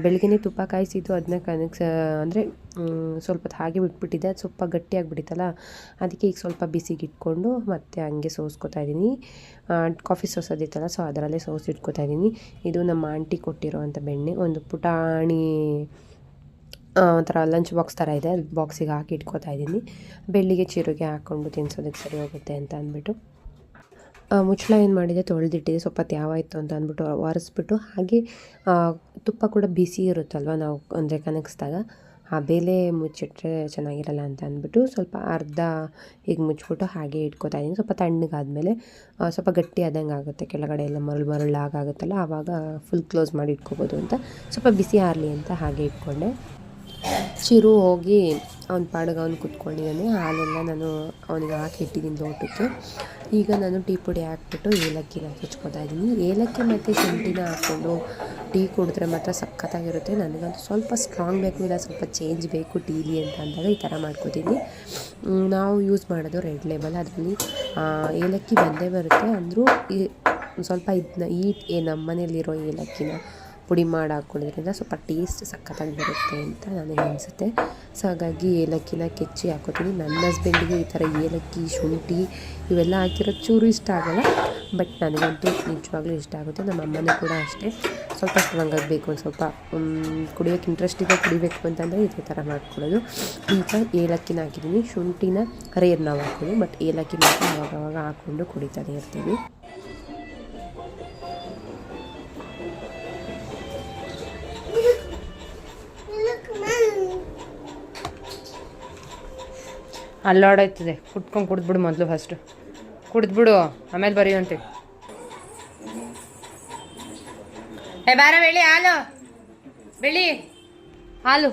ಬೆಳಗ್ಗೆ ತುಪ್ಪ ಕಾಯಿಸಿದ್ದು, ಅದನ್ನ ಕನಕ್ಸ ಅಂದರೆ ಸ್ವಲ್ಪ ಹಾಗೆ ಬಿಟ್ಬಿಟ್ಟಿದ್ದೆ. ಅದು ಸ್ವಲ್ಪ ಗಟ್ಟಿಯಾಗಿಬಿಟ್ಟಿತ್ತಲ್ಲ ಅದಕ್ಕೆ ಈಗ ಸ್ವಲ್ಪ ಬಿಸಿಗೆ ಇಟ್ಕೊಂಡು ಮತ್ತೆ ಹಂಗೆ ಸೋಸ್ಕೊತಾ ಇದ್ದೀನಿ. ಕಾಫಿ ಸೋಸೋದಿತ್ತಲ್ಲ ಸೊ ಅದರಲ್ಲೇ ಸೋಸಿ ಇಟ್ಕೊತಾ ಇದ್ದೀನಿ. ಇದು ನಮ್ಮ ಆಂಟಿ ಕೊಟ್ಟಿರೋ ಅಂಥ ಬೆಣ್ಣೆ, ಒಂದು ಪುಟಾಣಿ ಒಂಥರ ಲಂಚ್ ಬಾಕ್ಸ್ ಥರ ಇದೆ. ಬಾಕ್ಸಿಗೆ ಹಾಕಿ ಇಟ್ಕೋತಾ ಇದ್ದೀನಿ. ಬೆಳ್ಳಿಗೆ ಚಿರುಗೆ ಹಾಕ್ಕೊಂಡು ತಿನ್ಸೋದಕ್ಕೆ ಸರಿ ಹೋಗುತ್ತೆ ಅಂತ ಅಂದ್ಬಿಟ್ಟು. ಮುಚ್ಚಳ ಏನು ಮಾಡಿದೆ? ತೊಳೆದಿಟ್ಟಿದೆ. ಸ್ವಲ್ಪ ತ್ಯಾವಾಯಿತು ಅಂತ ಅಂದ್ಬಿಟ್ಟು ಒರೆಸ್ಬಿಟ್ಟು, ಹಾಗೆ ತುಪ್ಪ ಕೂಡ ಬಿಸಿ ಇರುತ್ತಲ್ವ ನಾವು ಅಂದರೆ ಕನಗಿಸ್ದಾಗ. ಆ ಬೇಲೆ ಮುಚ್ಚಿಟ್ರೆ ಚೆನ್ನಾಗಿರಲ್ಲ ಅಂತ ಅಂದ್ಬಿಟ್ಟು ಸ್ವಲ್ಪ ಅರ್ಧ ಈಗ ಮುಚ್ಚಿಬಿಟ್ಟು ಹಾಗೆ ಇಟ್ಕೊತಾ ಇದ್ದೀನಿ. ಸ್ವಲ್ಪ ತಣ್ಣಗಾದಮೇಲೆ ಸ್ವಲ್ಪ ಗಟ್ಟಿ ಆದಂಗೆ ಆಗುತ್ತೆ. ಕೆಳಗಡೆ ಎಲ್ಲ ಮರಳು ಮರಳು ಆಗುತ್ತಲ್ಲ ಆವಾಗ ಫುಲ್ ಕ್ಲೋಸ್ ಮಾಡಿ ಇಟ್ಕೋಬೋದು ಅಂತ. ಸ್ವಲ್ಪ ಬಿಸಿ ಆರಲಿ ಅಂತ ಹಾಗೆ ಇಟ್ಕೊಂಡೆ. ಚಿರು ಹೋಗಿ ಅವ್ನ ಪಾಡಿಗೆ ಅವ್ನು ಕುತ್ಕೊಂಡಿದ್ದಾನೆ. ಹಾಲೆಲ್ಲ ನಾನು ಅವನಿಗೆ ಹಾಕಿ ಇಟ್ಟಿದ್ದೀನಿ ಲೋಟಕ್ಕೆ ಈಗ ನಾನು ಟೀ ಪುಡಿ ಹಾಕ್ಬಿಟ್ಟು ಏಲಕ್ಕಿನ ಹಚ್ಕೊತಾ ಇದ್ದೀನಿ. ಏಲಕ್ಕಿ ಮತ್ತು ಶುಂಠಿನ ಹಾಕ್ಕೊಂಡು ಟೀ ಕುಡಿದ್ರೆ ಮಾತ್ರ ಸಖತ್ತಾಗಿರುತ್ತೆ. ನನಗಂತೂ ಸ್ವಲ್ಪ ಸ್ಟ್ರಾಂಗ್ ಬೇಕು ಇಲ್ಲ, ಸ್ವಲ್ಪ ಚೇಂಜ್ ಬೇಕು ಟೀಲಿ ಅಂತ ಅಂದಾಗ ಈ ಥರ ಮಾಡ್ಕೋತೀನಿ. ನಾವು ಯೂಸ್ ಮಾಡೋದು ರೆಡ್ ಲೇಬಲ್. ಅದರಲ್ಲಿ ಏಲಕ್ಕಿ ಬಂದೇ ಬರುತ್ತೆ ಅಂದರೂ ಈ ಸ್ವಲ್ಪ ಇದನ್ನ ಈ, ಏ- ನಮ್ಮ ಮನೇಲಿರೋ ಏಲಕ್ಕಿನ ಪುಡಿ ಮಾಡಿ ಹಾಕ್ಕೊಳ್ಳೋದ್ರಿಂದ ಸ್ವಲ್ಪ ಟೇಸ್ಟ್ ಸಖತ್ತಾಗಿ ಬರುತ್ತೆ ಅಂತ ನನಗೆ ಅನಿಸುತ್ತೆ ಸೊ ಹಾಗಾಗಿ ಏಲಕ್ಕಿನ ಕೆಚ್ಚಿ ಹಾಕೋತೀನಿ. ನನ್ನ ಹಸ್ಬೆಂಡಿಗೆ ಈ ಥರ ಏಲಕ್ಕಿ, ಶುಂಠಿ ಇವೆಲ್ಲ ಹಾಕಿರೋ ಚೂರು ಇಷ್ಟ ಆಗೋಲ್ಲ. ಬಟ್ ನನಗಂತೂ ನಿಜವಾಗ್ಲೂ ಇಷ್ಟ ಆಗುತ್ತೆ. ನಮ್ಮ ಅಮ್ಮನೂ ಕೂಡ ಅಷ್ಟೇ. ಸ್ವಲ್ಪ ಸ್ಟ್ರಾಂಗ್ ಆಗಬೇಕು ಸ್ವಲ್ಪ ಕುಡಿಯೋಕ್ಕೆ ಇಂಟ್ರೆಸ್ಟಿಂದ ಕುಡಿಬೇಕು ಅಂತಂದರೆ ಇದೇ ಥರ ಮಾಡ್ಕೊಳ್ಳೋದು. ಈಗ ಏಲಕ್ಕಿನ ಹಾಕಿದ್ದೀನಿ. ಶುಂಠಿನ ರೇರ್ ನಾವು ಹಾಕೋದು ಬಟ್ ಏಲಕ್ಕಿ ಮಾತ್ರ ಅವಾಗವಾಗ ಹಾಕ್ಕೊಂಡು ಕುಡಿತಾನೆ ಇರ್ತೀವಿ ಅಲ್ಲಾಡಾಯ್ತದೆ ಕುಟ್ಕೊಂಡು ಕುಡಿದ್ಬಿಡು ಮೊದಲು ಫಸ್ಟು ಕುಡಿದ್ಬಿಡು ಆಮೇಲೆ ಬರೀವಂತೆ ಏ ಬಾರ ಬೆಳಿ ಹಾಲು ಬೆಳಿ ಹಾಲು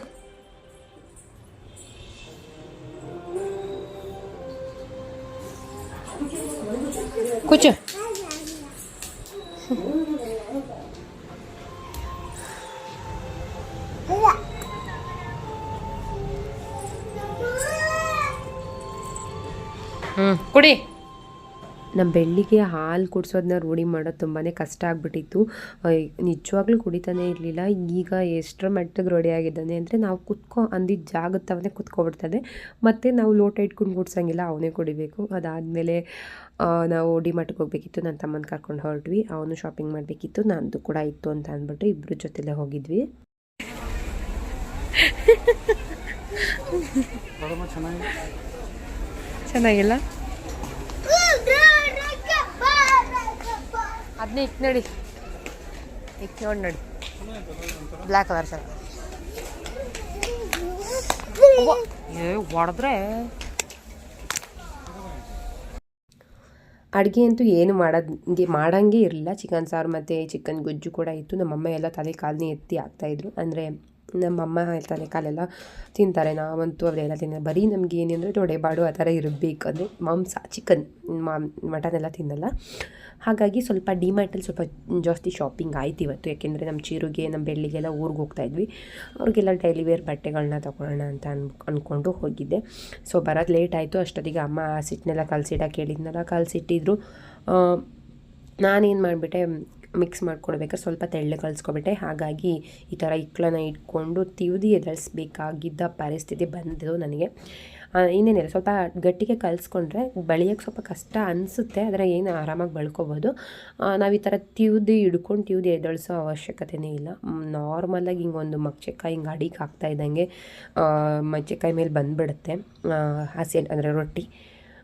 ಕೂಚು ಕುಡಿ. ನಮ್ಮ ಬೆಳ್ಳಿಗೆ ಹಾಲು ಕುಡಿಸೋದನ್ನ ರೂಢಿ ಮಾಡೋದು ತುಂಬಾ ಕಷ್ಟ ಆಗಿಬಿಟ್ಟಿತ್ತು. ನಿಜವಾಗ್ಲೂ ಕುಡಿತಾನೆ ಇರಲಿಲ್ಲ. ಈಗ ಎಷ್ಟರ ಮಟ್ಟಿಗೆ ರೂಢಿ ಆಗಿದ್ದಾನೆ ಅಂದರೆ ನಾವು ಕುತ್ಕೊ ಅಂದಿದ್ದ ಜಾಗತ್ತವನ್ನೇ ತವನೇ ಕುತ್ಕೊಬಿಡ್ತಾನೆ. ಮತ್ತು ನಾವು ಲೋಟ ಇಟ್ಕೊಂಡು ಕುಡ್ಸಂಗಿಲ್ಲ ಅವನೇ ಕುಡಿಬೇಕು. ಅದಾದಮೇಲೆ ನಾವು ಡಿ ಡಿಮಾರ್ಟ್ಗೆ ಹೋಗಬೇಕಿತ್ತು. ನನ್ನ ತಮ್ಮನ ಕರ್ಕೊಂಡು ಹೊರಟ್ವಿ. ಅವನು ಶಾಪಿಂಗ್ ಮಾಡಬೇಕಿತ್ತು. ನಂದು ಕೂಡ ಇತ್ತು ಅಂತ ಅಂದ್ಬಿಟ್ಟು ಇಬ್ಬರು ಜೊತೆಲೇ ಹೋಗಿದ್ವಿ. ಚೆನ್ನಾಗಿಲ್ಲ? ಅದನ್ನೇ ಇಟ್ಟು ನಡಿ. ಇಟ್ಟು ನೋಡಿ ನಡಿ. ಬ್ಲ್ಯಾಕ್ ಕಲರ್ ಸರ್ ಏ ಹೊಡೆದ್ರೆ. ಅಡುಗೆ ಅಂತೂ ಏನು ಮಾಡೋದಂಗೆ ಮಾಡೋಂಗೆ ಇರಲಿಲ್ಲ. ಚಿಕನ್ ಸಾರು ಮತ್ತು ಚಿಕನ್ ಗೊಜ್ಜು ಕೂಡ ಇತ್ತು. ನಮ್ಮಮ್ಮ ಎಲ್ಲ ತಲೆ ಕಾಲನೇ ಎತ್ತಿ ಹಾಕ್ತಾಯಿದ್ರು ಅಂದರೆ ನಮ್ಮಮ್ಮ ಹೇಳ್ತಾರೆ ಕಾಲೆಲ್ಲ ತಿಂತಾರೆ, ನಾವಂತೂ ಅವರೆಲ್ಲ ತಿನ್ನ ಬರೀ ನಮಗೆ ಏನೆಂದರೆ ತೊಡೆಬಾಡು ಆ ಥರ ಇರಬೇಕು. ಅಂದರೆ ಮಾಂಸ, ಚಿಕನ್ ಮಟನ್ ಎಲ್ಲ ತಿನ್ನಲ್ಲ ಹಾಗಾಗಿ ಸ್ವಲ್ಪ ಡಿಮಾರ್ಟಲ್ಲಿ ಸ್ವಲ್ಪ ಜಾಸ್ತಿ ಶಾಪಿಂಗ್ ಆಯ್ತು ಇವತ್ತು. ಯಾಕೆಂದರೆ ನಮ್ಮ ಚೀರುಗೆ ನಮ್ಮ ಬೆಳ್ಳಿಗೆಲ್ಲ ಊರಿಗೆ ಹೋಗ್ತಾ ಇದ್ವಿ. ಅವ್ರಿಗೆಲ್ಲ ಡೈಲಿ ವೇರ್ ಬಟ್ಟೆಗಳನ್ನ ತೊಗೊಳ್ಳೋಣ ಅಂತ ಅನ್ ಅಂದ್ಕೊಂಡು ಹೋಗಿದ್ದೆ. ಸೊ ಬರೋದು ಲೇಟ್ ಆಯಿತು. ಅಷ್ಟೊತ್ತಿಗೆ ಅಮ್ಮ ಆ ಸಿಟ್ಟನ್ನೆಲ್ಲ ಕಲಸಿಡಕ್ಕೆ ಕೇಳಿದ್ನೆಲ್ಲ ಕಲಸಿಟ್ಟಿದ್ರು ನಾನೇನು ಮಾಡಿಬಿಟ್ಟೆ ಮಿಕ್ಸ್ ಮಾಡ್ಕೊಡ್ಬೇಕಾದ್ರೆ ಸ್ವಲ್ಪ ತೆಳ್ಳೆ ಕಲಿಸ್ಕೊಬಿಟ್ಟೆ. ಹಾಗಾಗಿ ಈ ಥರ ಇಕ್ಕಳನ್ನ ಇಟ್ಕೊಂಡು ತಿವ್ದಿ ಎದಳಿಸ್ಬೇಕಾಗಿದ್ದ ಪರಿಸ್ಥಿತಿ ಬಂದಿದ್ದು ನನಗೆ. ಇನ್ನೇನಿಲ್ಲ. ಸ್ವಲ್ಪ ಗಟ್ಟಿಗೆ ಕಲಿಸ್ಕೊಂಡ್ರೆ ಬಳಿಯೋಕ್ಕೆ ಸ್ವಲ್ಪ ಕಷ್ಟ ಅನಿಸುತ್ತೆ. ಆದರೆ ಏನು ಆರಾಮಾಗಿ ಬಳ್ಕೊಬೋದು. ನಾವು ಈ ಥರ ತಿವ್ದು ಹಿಡ್ಕೊಂಡು ತಿವಿದಿ ಎದಳಿಸೋ ಅವಶ್ಯಕತೆಯೇ ಇಲ್ಲ. ನಾರ್ಮಲಾಗಿ ಹಿಂಗೊಂದು ಮಚ್ಚೆಕಾಯಿ ಹಿಂಗೆ ಅಡಿಗೆ ಹಾಕ್ತಾ ಇದ್ದಂಗೆ ಮಚ್ಚೆಕಾಯಿ ಮೇಲೆ ಬಂದುಬಿಡುತ್ತೆ. ಹಸಿ ಅಂದರೆ ರೊಟ್ಟಿ.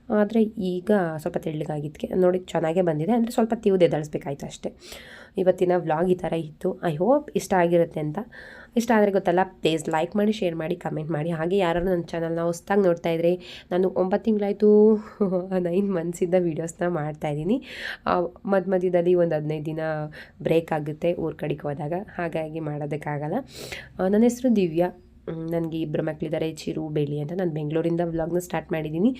ಆದರೆ ಈಗ ಸ್ವಲ್ಪ ತೆಳ್ಳಗಾಗಿದ್ದಕ್ಕೆ ನೋಡಿ ಚೆನ್ನಾಗೇ ಬಂದಿದೆ. ಅಂದರೆ ಸ್ವಲ್ಪ ತಿವ್ದು ಎದಳಿಸ್ಬೇಕಾಯ್ತು ಅಷ್ಟೇ. ಇವತ್ತಿನ ವ್ಲಾಗ್ ಈ ಥರ ಇತ್ತು. ಐ ಹೋಪ್ ಇಷ್ಟ ಆಗಿರುತ್ತೆ ಅಂತ. ಇಷ್ಟ ಆದರೆ ಗೊತ್ತಲ್ಲ ಪ್ಲೀಸ್ ಲೈಕ್ ಮಾಡಿ ಶೇರ್ ಮಾಡಿ ಕಮೆಂಟ್ ಮಾಡಿ. ಹಾಗೆ ಯಾರು ನನ್ನ ಚಾನಲ್ನ ಹೊಸ್ದಾಗಿ ನೋಡ್ತಾ ಇದ್ರೆ, ನಾನು ಒಂಬತ್ತು ತಿಂಗಳಾಯಿತು ನೈನ್ ಮಂತ್ಸಿಂದ ವೀಡಿಯೋಸ್ನ ಮಾಡ್ತಾಯಿದ್ದೀನಿ ಮಧ್ಯ ಮಧ್ಯದಲ್ಲಿ ಒಂದು ಹದಿನೈದು ದಿನ ಬ್ರೇಕ್ ಆಗುತ್ತೆ ಊರ ಕಡೆಗೆ ಹೋದಾಗ. ಹಾಗಾಗಿ ಮಾಡೋದಕ್ಕಾಗಲ್ಲ. ನನ್ನ ಹೆಸರು ದಿವ್ಯಾ. ನನಗೆ ಇಬ್ಬರು ಮಕ್ಕಳಿದ್ದಾರೆ ಚಿರು, ಬೆಳಿ ಅಂತ ನಾನು ಬೆಂಗಳೂರಿಂದ ವ್ಲಾಗ್ನ ಸ್ಟಾರ್ಟ್ ಮಾಡಿದ್ದೀನಿ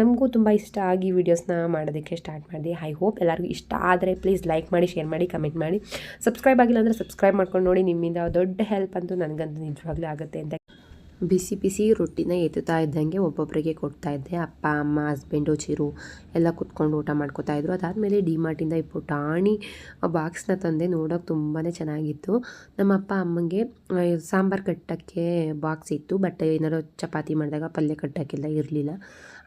ನಮಗೂ ತುಂಬ ಇಷ್ಟ ಆಗಿ ವೀಡಿಯೋಸ್ನ ಮಾಡೋದಕ್ಕೆ ಸ್ಟಾರ್ಟ್ ಮಾಡಿದೆ. ಐ ಹೋಪ್ ಎಲ್ಲರಿಗೂ ಇಷ್ಟ ಆದರೆ ಪ್ಲೀಸ್ ಲೈಕ್ ಮಾಡಿ ಶೇರ್ ಮಾಡಿ ಕಮೆಂಟ್ ಮಾಡಿ. ಸಬ್ಸ್ಕ್ರೈಬ್ ಆಗಿಲ್ಲ ಅಂದರೆ ಸಬ್ಸ್ಕ್ರೈಬ್ ಮಾಡ್ಕೊಂಡು ನೋಡಿ, ನಿಮ್ಮಿಂದ ದೊಡ್ಡ ಹೆಲ್ಪ್ ಅಂತೂ ನನಗಂತೂ ನಿಜವಾಗ್ಲೂ ಆಗುತ್ತೆ ಅಂತ ಬಿಸಿ ಬಿಸಿ ರೊಟ್ಟಿನ ಎತ್ತುತ್ತಾ ಇದ್ದಂಗೆ ಒಬ್ಬೊಬ್ಬರಿಗೆ ಕೊಡ್ತಾ ಇದ್ದೆ. ಅಪ್ಪ, ಅಮ್ಮ, ಹಸ್ಬೆಂಡು, ಚಿರು ಎಲ್ಲ ಕುತ್ಕೊಂಡು ಊಟ ಮಾಡ್ಕೋತಾ ಇದ್ರು. ಅದಾದಮೇಲೆ ಡಿ ಮಾರ್ಟಿಂದ ಈ ಪುಟಾಣಿ ಬಾಕ್ಸ್ನ ತಂದೆ ನೋಡೋಕೆ ತುಂಬಾ ಚೆನ್ನಾಗಿತ್ತು. ನಮ್ಮ ಅಪ್ಪ ಅಮ್ಮಂಗೆ ಸಾಂಬಾರು ಕಟ್ಟೋಕ್ಕೆ ಬಾಕ್ಸ್ ಇತ್ತು, ಬಟ್ ಏನಾರು ಚಪಾತಿ ಮಾಡಿದಾಗ ಪಲ್ಯ ಕಟ್ಟೋಕ್ಕೆಲ್ಲ ಇರಲಿಲ್ಲ.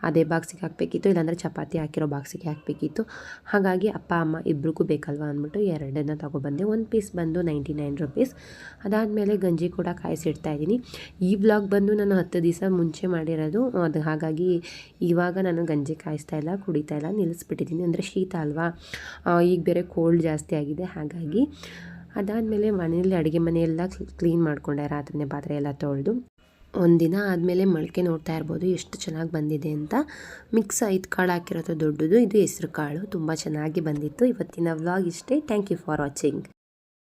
ಅದೇ ಬಾಕ್ಸಿಗೆ ಹಾಕಬೇಕಿತ್ತು, ಇಲ್ಲಾಂದರೆ ಚಪಾತಿ ಹಾಕಿರೋ ಬಾಕ್ಸಿಗೆ ಹಾಕಬೇಕಿತ್ತು. ಹಾಗಾಗಿ ಅಪ್ಪ, ಅಮ್ಮ ಇಬ್ಬರಿಗೂ ಬೇಕಲ್ವಾ ಅಂದ್ಬಿಟ್ಟು ಎರಡನ್ನ ತೊಗೊಬಂದೆ. ಒಂದು ಪೀಸ್ ಬಂದು ನೈಂಟಿ ನೈನ್ ರುಪೀಸ್ ಅದಾದಮೇಲೆ ಗಂಜಿ ಕೂಡ ಕಾಯಿಸಿಡ್ತಾ ಇದ್ದೀನಿ. ಈ ಬ್ಲಾಗ್ ಬಂದು ನಾನು ಹತ್ತು ದಿವಸ ಮುಂಚೆ ಮಾಡಿರೋದು. ಅದು ಹಾಗಾಗಿ ಇವಾಗ ನಾನು ಗಂಜಿ ಕಾಯಿಸ್ತಾ ಇಲ್ಲ, ಕುಡಿತಾ ಇಲ್ಲ, ನಿಲ್ಲಿಸ್ಬಿಟ್ಟಿದ್ದೀನಿ. ಅಂದರೆ ಶೀತ ಅಲ್ವಾ? ಈಗ ಬೇರೆ ಕೋಲ್ಡ್ ಜಾಸ್ತಿ ಆಗಿದೆ, ಹಾಗಾಗಿ. ಅದಾದಮೇಲೆ ಮನೆಯಲ್ಲಿ ಅಡುಗೆ ಮನೆಯೆಲ್ಲ ಕ್ಲೀನ್ ಮಾಡಿಕೊಂಡೆ, ರಾತ್ರಿನೇ ಪಾತ್ರೆ ಎಲ್ಲ ತೊಳೆದು. ಒಂದಿನ ಆದಮೇಲೆ ಮೊಳಕೆ ನೋಡ್ತಾ ಇರ್ಬೋದು ಎಷ್ಟು ಚೆನ್ನಾಗಿ ಬಂದಿದೆ ಅಂತ. ಮಿಕ್ಸ್ ಐದು ಕಾಳು ಹಾಕಿರೋದು ದೊಡ್ಡದು, ಇದು ಹೆಸ್ರು ಕಾಳು, ತುಂಬ ಚೆನ್ನಾಗಿ ಬಂದಿತ್ತು. ಇವತ್ತಿನ ವ್ಲಾಗ್ ಇಷ್ಟೇ. Thank you for watching